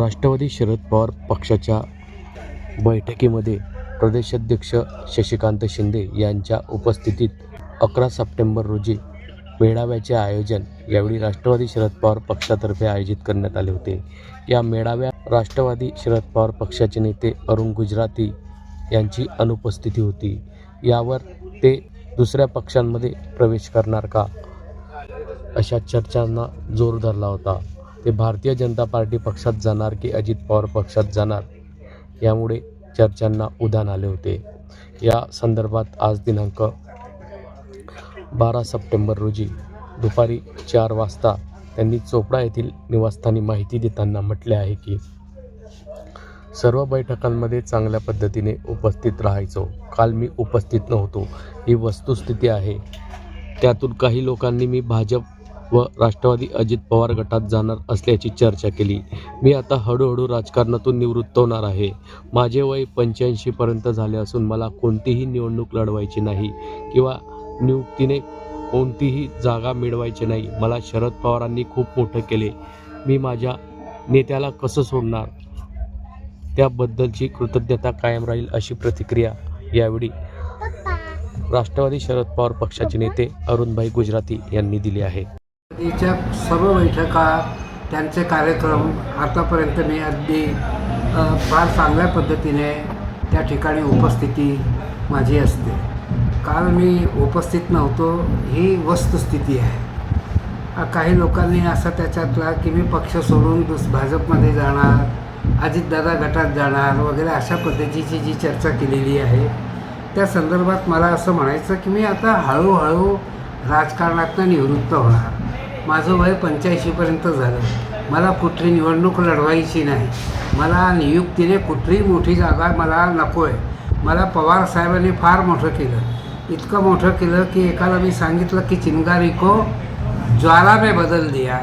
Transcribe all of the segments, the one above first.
राष्ट्रवादी शरद पवार पक्षाच्या बैठकीमध्ये प्रदेशाध्यक्ष शशिकांत शिंदे यांच्या उपस्थितीत अकरा सप्टेंबर रोजी मेळाव्याचे आयोजन यावेळी राष्ट्रवादी शरद पवार पक्षातर्फे आयोजित करण्यात आले होते. या मेळाव्यात राष्ट्रवादी शरद पवार पक्षाचे नेते अरुण गुजराती यांची अनुपस्थिती होती. यावर ते दुसऱ्या पक्षांमध्ये प्रवेश करणार का? अशा चर्चांना जोर धरला होता. ते भारतीय जनता पार्टी पक्षात जाणार की अजित पवार पक्षात जाणार? यामुळे चर्चांना उधाण आले होते. या संदर्भात आज दिनांक बारा सप्टेंबर रोजी दुपारी चार वाजता त्यांनी चोपडा येथील निवासस्थानी माहिती देताना म्हटले आहे की सर्व बैठकांमध्ये चांगल्या पद्धतीने उपस्थित राहायचो. काल मी उपस्थित नव्हतो. ही वस्तुस्थिती आहे. त्यातून काही लोकांनी मी भाजप व राष्ट्रवादी अजित पवार गटात जाणार असल्याची चर्चा केली. मी आता हळूहळू राजकारणातून निवृत्त होणार आहे. माझे वय पंच्याऐंशीपर्यंत झाले असून मला कोणतीही निवडणूक लढवायची नाही किंवा नियुक्तीने कोणतीही जागा मिळवायची नाही. मला शरद पवारांनी खूप मोठं केले. मी माझ्या नेत्याला कसं सोडणार? त्याबद्दलची कृतज्ञता कायम राहील अशी प्रतिक्रिया यावेळी राष्ट्रवादी शरद पवार पक्षाचे नेते अरुणभाई गुजराती यांनी दिली आहे. तिच्या सर्व बैठका त्यांचे कार्यक्रम आतापर्यंत मी अगदी फार चांगल्या पद्धतीने त्या ठिकाणी उपस्थिती माझी असते. काल मी उपस्थित नव्हतो ही वस्तुस्थिती आहे. काही लोकांनी असं त्याच्यातला की मी पक्ष सोडून दुस भाजपमध्ये जाणार अजितदादा गटात जाणार वगैरे अशा पद्धतीची जी चर्चा केलेली आहे त्या संदर्भात मला असं म्हणायचं की मी आता हळूहळू राजकारणातनं निवृत्त होणार. माझं वय पंच्याऐंशीपर्यंत झालं. मला कुठली निवडणूक लढवायची नाही. मला नियुक्तीने कुठलीही मोठी जागा मला नको आहे मला पवार साहेबांनी फार मोठं केलं. इतकं मोठं केलं की एकाला मी सांगितलं की चिंगारी को ज्वाला मे बदल दिया.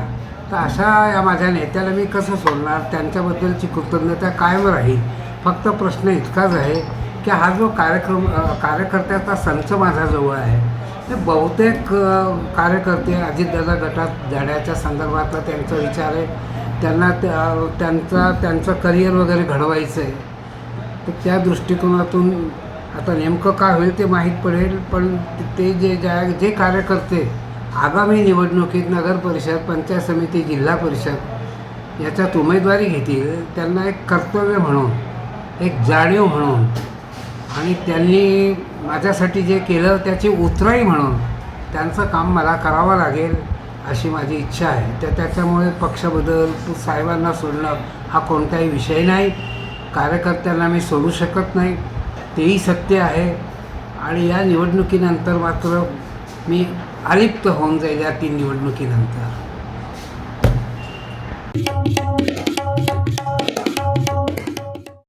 तर अशा या माझ्या नेत्याला मी कसं सोडणार? त्यांच्याबद्दलची कृतज्ञता कायम राहील. फक्त प्रश्न इतकाच आहे की हा जो कार्यक्रम कार्यकर्त्याचा संच माझ्याजवळ आहे. ते बहुतेक कार्यकर्ते अजितदादा गटात जाण्याच्या संदर्भातला त्यांचा विचार आहे. त्यांना त्या- त्यांचा त्यांचं करिअर वगैरे घडवायचं आहे. तर त्या दृष्टिकोनातून आता नेमकं काय होईल ते माहीत पडेल पण ते जे ज्या जे कार्यकर्ते आगामी निवडणुकीत नगर परिषद पंचायत समिती जिल्हा परिषद याच्यात उमेदवारी घेतील त्यांना एक कर्तव्य म्हणून एक जाणीव म्हणून आणि त्यांनी माझ्यासाठी जे केलं त्याची उतराई म्हणून त्यांचं काम मला करावं लागेल अशी माझी इच्छा आहे. तर त्याच्यामुळे पक्षबदल साहेबांना सोडणं हा कोणताही विषय नाही. कार्यकर्त्यांना मी सोडू शकत नाही. तेही सत्य आहे. आणि या निवडणुकीनंतर मात्र मी अलिप्त होऊन जाईल या तीन निवडणुकीनंतर.